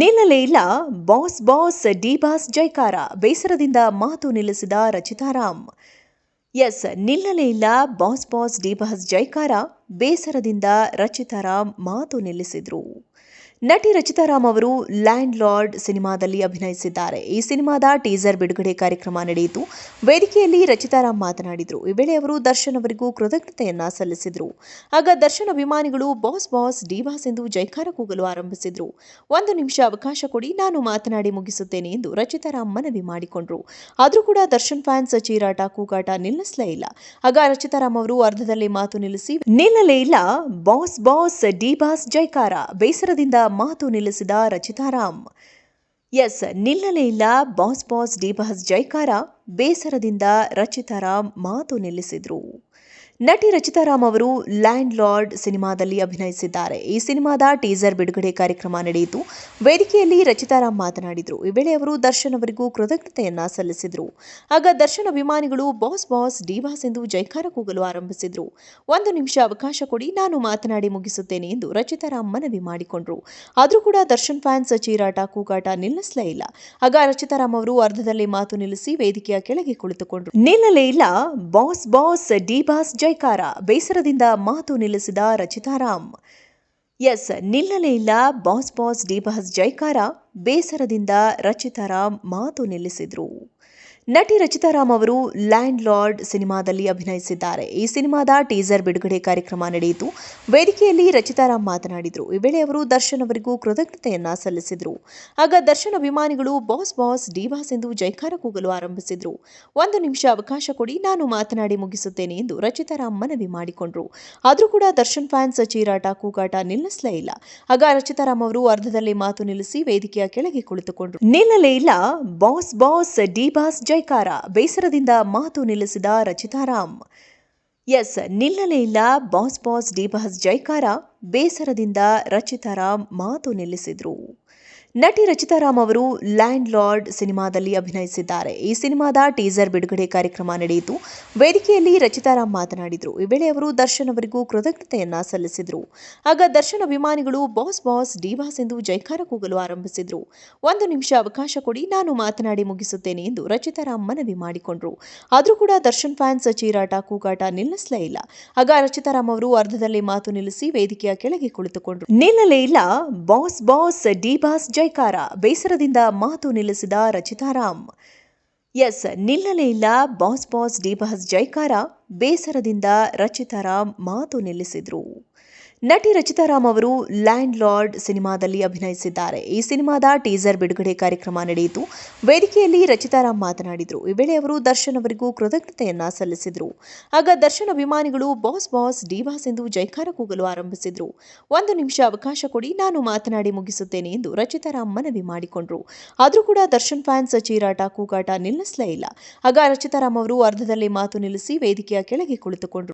ನಿಲ್ಲಲೇ ಇಲ್ಲ boss boss D boss ಜೈಕಾರ ಬೇಸರದಿಂದ ಮಾತು ನಿಲ್ಲಿಸಿದ ರಚಿತಾರಾಮ್ ಎಸ್ ನಿಲ್ಲಲೇ ಇಲ್ಲ ಬಾಸ್ ಬಾಸ್ ಡಿ ಬಾಸ್ ಜೈಕಾರ ಬೇಸರದಿಂದ ರಚಿತಾರಾಮ್ ಮಾತು ನಿಲ್ಲಿಸಿದ್ರು. ನಟಿ ರಚಿತಾರಾಮ್ ಅವರು ಲ್ಯಾಂಡ್ ಲಾರ್ಡ್ ಸಿನಿಮಾದಲ್ಲಿ ಅಭಿನಯಿಸಿದ್ದಾರೆ. ಈ ಸಿನಿಮಾದ ಟೀಸರ್ ಬಿಡುಗಡೆ ಕಾರ್ಯಕ್ರಮ ನಡೆಯಿತು. ವೇದಿಕೆಯಲ್ಲಿ ರಚಿತಾರಾಮ್ ಮಾತನಾಡಿದರು. ಈ ವೇಳೆ ಅವರು ದರ್ಶನ್ ಅವರಿಗೂ ಕೃತಜ್ಞತೆಯನ್ನ ಸಲ್ಲಿಸಿದರು. ಆಗ ದರ್ಶನ್ ಅಭಿಮಾನಿಗಳು ಬಾಸ್ ಬಾಸ್ ಡಿ ಬಾಸ್ ಎಂದು ಜೈಕಾರ ಕೂಗಲು ಆರಂಭಿಸಿದರು. ಒಂದು ನಿಮಿಷ ಅವಕಾಶ ಕೊಡಿ, ನಾನು ಮಾತನಾಡಿ ಮುಗಿಸುತ್ತೇನೆ ಎಂದು ರಚಿತಾರಾಮ್ ಮನವಿ ಮಾಡಿಕೊಂಡರು. ಆದರೂ ಕೂಡ ದರ್ಶನ್ ಫ್ಯಾನ್ಸ್ ಚೀರಾಟ, ಕೂಗಾಟ ನಿಲ್ಲಿಸಲೇ ಇಲ್ಲ. ಆಗ ರಚಿತಾರಾಮ್ ಅವರು ಅರ್ಧದಲ್ಲಿ ಮಾತು ನಿಲ್ಲಿಸಿ, ನಿಲ್ಲಲೇ ಇಲ್ಲ. ಬಾಸ್ ಬಾಸ್ ಡಿ ಬಾಸ್ ಜೈಕಾರ ಬೇಸರದಿಂದ ಮಾತು ನಿಲ್ಲಿಸಿದ ರಚಿತಾರಾಮ್ ಎಸ್, ನಿಲ್ಲಲೇ ಇಲ್ಲ. ಬಾಸ್ ಬಾಸ್ ಡಿ ಬಾಸ್ ಜೈಕಾರ ಬೇಸರದಿಂದ ರಚಿತಾರಾಮ್ ಮಾತು ನಿಲ್ಲಿಸಿದ್ರು. ನಟಿ ರಚಿತಾರಾಮ್ ಅವರು ಲ್ಯಾಂಡ್ ಲಾರ್ಡ್ ಸಿನಿಮಾದಲ್ಲಿ ಅಭಿನಯಿಸಿದ್ದಾರೆ. ಈ ಸಿನಿಮಾದ ಟೀಸರ್ ಬಿಡುಗಡೆ ಕಾರ್ಯಕ್ರಮ ನಡೆಯಿತು. ವೇದಿಕೆಯಲ್ಲಿ ರಚಿತಾರಾಮ್ ಮಾತನಾಡಿದರು. ಈ ವೇಳೆ ಅವರು ದರ್ಶನ್ ಅವರಿಗೂ ಕೃತಜ್ಞತೆಯನ್ನ ಸಲ್ಲಿಸಿದರು. ಆಗ ದರ್ಶನ್ ಅಭಿಮಾನಿಗಳು ಬಾಸ್ ಬಾಸ್ ಡಿ ಬಾಸ್ ಎಂದು ಜೈಕಾರ ಕೂಗಲು ಆರಂಭಿಸಿದರು. ಒಂದು ನಿಮಿಷ ಅವಕಾಶ ಕೊಡಿ, ನಾನು ಮಾತನಾಡಿ ಮುಗಿಸುತ್ತೇನೆ ಎಂದು ರಚಿತಾರಾಮ್ ಮನವಿ ಮಾಡಿಕೊಂಡರು. ಆದರೂ ಕೂಡ ದರ್ಶನ್ ಫ್ಯಾನ್ಸ್ ಚೀರಾಟ, ಕೂಗಾಟ ನಿಲ್ಲಿಸಲೇ ಇಲ್ಲ. ಆಗ ರಚಿತಾರಾಮ್ ಅವರು ಅರ್ಧದಲ್ಲಿ ಮಾತು ನಿಲ್ಲಿಸಿ ವೇದಿಕೆಯ ಕೆಳಗೆ ಕುಳಿತುಕೊಂಡರು. ನಿಲ್ಲಲೇ ಇಲ್ಲ. ಬಾಸ್ ಬಾಸ್ ಡಿ ಬಾಸ್ ಜೈಕಾರ ಬೇಸರದಿಂದ ಮಾತು ನಿಲ್ಲಿಸಿದ ರಚಿತಾರಾಮ್ ಎಸ್, ನಿಲ್ಲಲೇ ಇಲ್ಲ. ಬಾಸ್ ಬಾಸ್ ಡಿ ಬಾಸ್ ಜೈಕಾರ ಬೇಸರದಿಂದ ರಚಿತಾರಾಮ್ ಮಾತು ನಿಲ್ಲಿಸಿದ್ರು. ನಟಿ ರಚಿತಾರಾಮ್ ಅವರು ಲ್ಯಾಂಡ್ ಲಾರ್ಡ್ ಸಿನಿಮಾದಲ್ಲಿ ಅಭಿನಯಿಸಿದ್ದಾರೆ. ಈ ಸಿನಿಮಾದ ಟೀಸರ್ ಬಿಡುಗಡೆ ಕಾರ್ಯಕ್ರಮ ನಡೆಯಿತು. ವೇದಿಕೆಯಲ್ಲಿ ರಚಿತಾರಾಮ್ ಮಾತನಾಡಿದರು. ಈ ವೇಳೆ ಅವರು ದರ್ಶನ್ ಅವರಿಗೂ ಕೃತಜ್ಞತೆಯನ್ನ ಸಲ್ಲಿಸಿದರು. ಆಗ ದರ್ಶನ್ ಅಭಿಮಾನಿಗಳು ಬಾಸ್ ಬಾಸ್, ಡಿವಾಸ್ ಎಂದು ಜೈಕಾರ ಕೂಗಲು ಆರಂಭಿಸಿದರು. ಒಂದು ನಿಮಿಷ ಅವಕಾಶ ಕೊಡಿ, ನಾನು ಮಾತನಾಡಿ ಮುಗಿಸುತ್ತೇನೆ ಎಂದು ರಚಿತಾರಾಮ್ ಮನವಿ ಮಾಡಿಕೊಂಡರು. ಆದರೂ ಕೂಡ ದರ್ಶನ್ ಫ್ಯಾನ್ಸ್ ಚೀರಾಟ, ಕೂಗಾಟ ನಿಲ್ಲಿಸಲೇ ಇಲ್ಲ. ಆಗ ರಚಿತಾರಾಮ್ ಅವರು ಅರ್ಧದಲ್ಲಿ ಮಾತು ನಿಲ್ಲಿಸಿ ವೇದಿಕೆಯ ಕೆಳಗೆ ಕುಳಿತುಕೊಂಡರು. ನಿಲ್ಲಲೇ ಇಲ್ಲ. ಬಾಸ್ ಬಾಸ್ ಡಿ ಬಾಸ್ ಜೈಕಾರ ಬೇಸರದಿಂದ ಮಾತು ನಿಲ್ಲಿಸಿದ ರಚಿತಾರಾಮ್ ಎಸ್, ನಿಲ್ಲಲೇ ಇಲ್ಲ. ಬಾಸ್ ಬಾಸ್ ಡಿ ಬಾಸ್ ಜೈಕಾರ ಬೇಸರದಿಂದ ರಚಿತಾರಾಮ್ ಮಾತು ನಿಲ್ಲಿಸಿದ್ರು. ನಟಿ ರಚಿತಾರಾಮ್ ಅವರು ಲ್ಯಾಂಡ್ ಲಾರ್ಡ್ ಸಿನಿಮಾದಲ್ಲಿ ಅಭಿನಯಿಸಿದ್ದಾರೆ. ಈ ಸಿನಿಮಾದ ಟೀಸರ್ ಬಿಡುಗಡೆ ಕಾರ್ಯಕ್ರಮ ನಡೆಯಿತು. ವೇದಿಕೆಯಲ್ಲಿ ರಚಿತಾರಾಮ್ ಮಾತನಾಡಿದರು. ಈ ವೇಳೆ ಅವರು ದರ್ಶನ್ ಅವರಿಗೂ ಕೃತಜ್ಞತೆಯನ್ನ ಸಲ್ಲಿಸಿದರು. ಆಗ ದರ್ಶನ್ ಅಭಿಮಾನಿಗಳು ಬಾಸ್ ಬಾಸ್ ಡಿ ಬಾಸ್ ಎಂದು ಜೈಕಾರ ಕೂಗಲು ಆರಂಭಿಸಿದರು. ಒಂದು ನಿಮಿಷ ಅವಕಾಶ ಕೊಡಿ, ನಾನು ಮಾತನಾಡಿ ಮುಗಿಸುತ್ತೇನೆ ಎಂದು ರಚಿತಾರಾಮ್ ಮನವಿ ಮಾಡಿಕೊಂಡರು. ಆದರೂ ಕೂಡ ದರ್ಶನ್ ಫ್ಯಾನ್ಸ್ ಚೀರಾಟ, ಕೂಗಾಟ ನಿಲ್ಲಿಸಲೇ ಇಲ್ಲ. ಆಗ ರಚಿತಾರಾಮ್ ಅವರು ಅರ್ಧದಲ್ಲಿ ಮಾತು ನಿಲ್ಲಿಸಿ ವೇದಿಕೆಯ ಕೆಳಗೆ ಕುಳಿತುಕೊಂಡರು. ನಿಲ್ಲಲೇ ಇಲ್ಲ. ಬಾಸ್ ಬಾಸ್ ಡಿ ಬಾಸ್ ಜೈಕಾರ ಬೇಸರದಿಂದ ಮಾತು ನಿಲ್ಲಿಸಿದ ರಚಿತಾರಾಮ್ ಎಸ್, ನಿಲ್ಲಲೇ ಇಲ್ಲ. ಬಾಸ್ ಬಾಸ್ ಡಿ ಬಾಸ್ ಜೈಕಾರ ಬೇಸರದಿಂದ ರಚಿತಾರಾಮ್ ಮಾತು ನಿಲ್ಲಿಸಿದ್ರು. ನಟಿ ರಚಿತಾರಾಮ್ ಅವರು ಲ್ಯಾಂಡ್ ಲಾರ್ಡ್ ಸಿನಿಮಾದಲ್ಲಿ ಅಭಿನಯಿಸಿದ್ದಾರೆ. ಈ ಸಿನಿಮಾದ ಟೀಸರ್ ಬಿಡುಗಡೆ ಕಾರ್ಯಕ್ರಮ ನಡೆಯಿತು. ವೇದಿಕೆಯಲ್ಲಿ ರಚಿತಾರಾಮ್ ಮಾತನಾಡಿದರು. ಈ ವೇಳೆ ಅವರು ದರ್ಶನ್ ಅವರಿಗೂ ಕೃತಜ್ಞತೆಯನ್ನ ಸಲ್ಲಿಸಿದರು. ಆಗ ದರ್ಶನ್ ಅಭಿಮಾನಿಗಳು ಬಾಸ್ ಬಾಸ್, ಡಿವಾಸ್ ಎಂದು ಜೈಕಾರ ಕೂಗಲು ಆರಂಭಿಸಿದರು. ಒಂದು ನಿಮಿಷ ಅವಕಾಶ ಕೊಡಿ, ನಾನು ಮಾತನಾಡಿ ಮುಗಿಸುತ್ತೇನೆ ಎಂದು ರಚಿತಾರಾಮ್ ಮನವಿ ಮಾಡಿಕೊಂಡರು. ಆದರೂ ಕೂಡ ದರ್ಶನ್ ಫ್ಯಾನ್ಸ್ ಚೀರಾಟ, ಕೂಗಾಟ ನಿಲ್ಲಿಸಲೇ ಇಲ್ಲ. ಆಗ ರಚಿತಾರಾಮ್ ಅವರು ಅರ್ಧದಲ್ಲಿ ಮಾತು ನಿಲ್ಲಿಸಿ ವೇದಿಕೆಯ ಕೆಳಗೆ ಕುಳಿತುಕೊಂಡ್ರು.